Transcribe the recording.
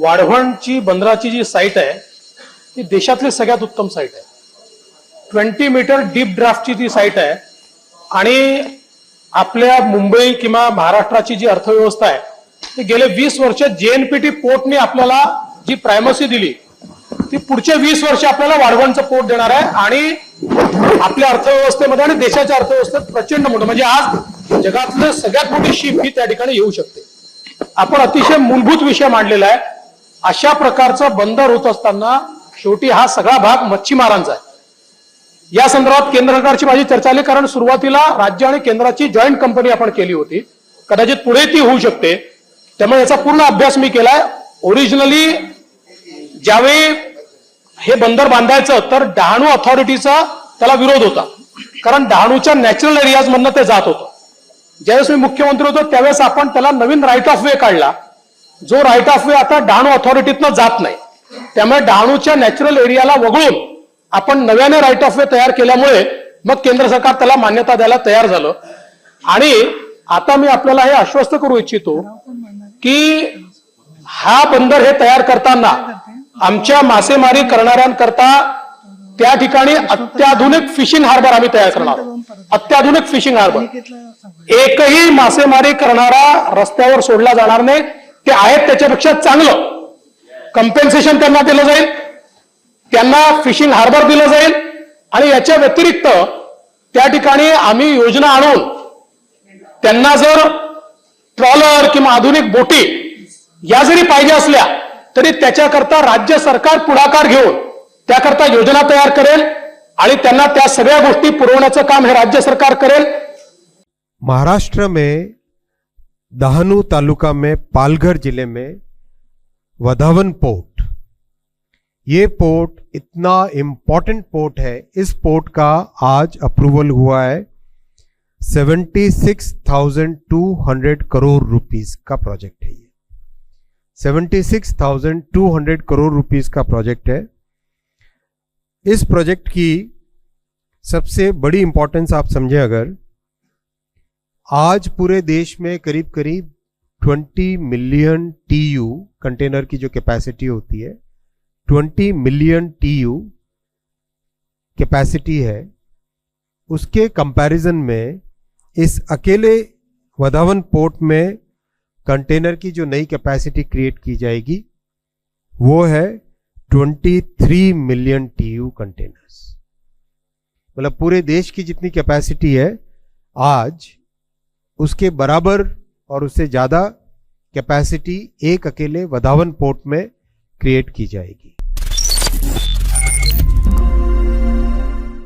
वाढवणची बंदराची जी site आहे ती देशातली सगळ्यात उत्तम साईट आहे. ट्वेंटी मीटर डीप ड्राफ्टची ती साईट आहे आणि आपल्या मुंबई किंवा महाराष्ट्राची जी अर्थव्यवस्था आहे ती गेले वीस वर्ष जेएनपीटी पोर्टने आपल्याला जी प्रायमसी दिली ती पुढचे वीस वर्ष आपल्याला वाढवणचं पोर्ट देणार आहे आणि आपल्या अर्थव्यवस्थेमध्ये आणि देशाच्या अर्थव्यवस्थेत प्रचंड मोठं म्हणजे आज जगातलं सगळ्यात मोठी शिप ही त्या ठिकाणी येऊ शकते. आपण अतिशय मूलभूत विषय मांडलेला आहे. अशा प्रकारचं बंदर होत असताना शेवटी हा सगळा भाग मच्छीमारांचा आहे. या संदर्भात केंद्र सरकारची माझी चर्चा आली कारण सुरुवातीला राज्य आणि केंद्राची जॉईंट कंपनी आपण केली होती. कदाचित पुढे ती होऊ शकते. त्यामुळे याचा पूर्ण अभ्यास मी केलाय. ओरिजिनली ज्यावेळी हे बंदर बांधायचं तर डहाणू अथॉरिटीचा त्याला विरोध होता. कारण डहाणूच्या नॅचरल एरियाज मधनं ते जात होतं. ज्यावेळेस मी मुख्यमंत्री होतो त्यावेळेस आपण त्याला नवीन राईट ऑफ वे काढला. जो राईट ऑफ वे आता डहाणू ऑथॉरिटीतनं जात नाही. त्यामुळे डहाणूच्या नॅचरल एरियाला वगळून आपण नव्याने राईट ऑफ वे तयार केल्यामुळे मग केंद्र सरकार त्याला मान्यता द्यायला तयार झालं. आणि आता मी आपल्याला हे आश्वस्त करू इच्छितो की हा बंदर हे तयार करताना आमच्या मासेमारी करणाऱ्यांकरता त्या ठिकाणी अत्याधुनिक फिशिंग हार्बर आम्ही तयार करणार अत्याधुनिक फिशिंग हार्बर एकही मासेमारी करणारा रस्त्यावर सोडला जाणार नाही. ते आहेत त्याच्यापेक्षा चांगलं. कम्पेन्सेशन त्यांना दिलं जाईल. त्यांना फिशिंग हार्बर दिलं जाईल. आणि याच्या व्यतिरिक्त त्या ठिकाणी आम्ही योजना आणून त्यांना जर ट्रॉलर किंवा आधुनिक बोटी या जरी पाहिजे असल्या तरी त्याच्याकरता राज्य सरकार पुढाकार घेऊन त्याकरता योजना तयार करेल आणि त्यांना त्या सगळ्या गोष्टी पुरवण्याचं काम हे राज्य सरकार करेल. महाराष्ट्र में दहानू तालुका में पालघर ज़िले में वधावन पोर्ट। ये पोर्ट इतना इम्पोर्टेंट पोर्ट है। इस पोर्ट का आज अप्रूवल हुआ है 76,200 करोड़ रुपीस का प्रोजेक्ट है ये। 76,200 करोड़ रुपीस का प्रोजेक्ट है। इस प्रोजेक्ट की सबसे बड़ी इंपॉर्टेंस आप समझे अगर आज पूरे देश में करीब करीब 20 मिलियन टीयू कंटेनर की जो कैपेसिटी होती है 20 मिलियन टीयू कैपेसिटी है, उसके कंपैरिजन में इस अकेले वधावन पोर्ट में कंटेनर की जो नई कैपेसिटी क्रिएट की जाएगी, वो है 23 मिलियन टीयू कंटेनर्स। मतलब पूरे देश की जितनी कैपेसिटी है, आज उसके बराबर और उससे ज्यादा कैपेसिटी एक अकेले वधावन पोर्ट में क्रिएट की जाएगी।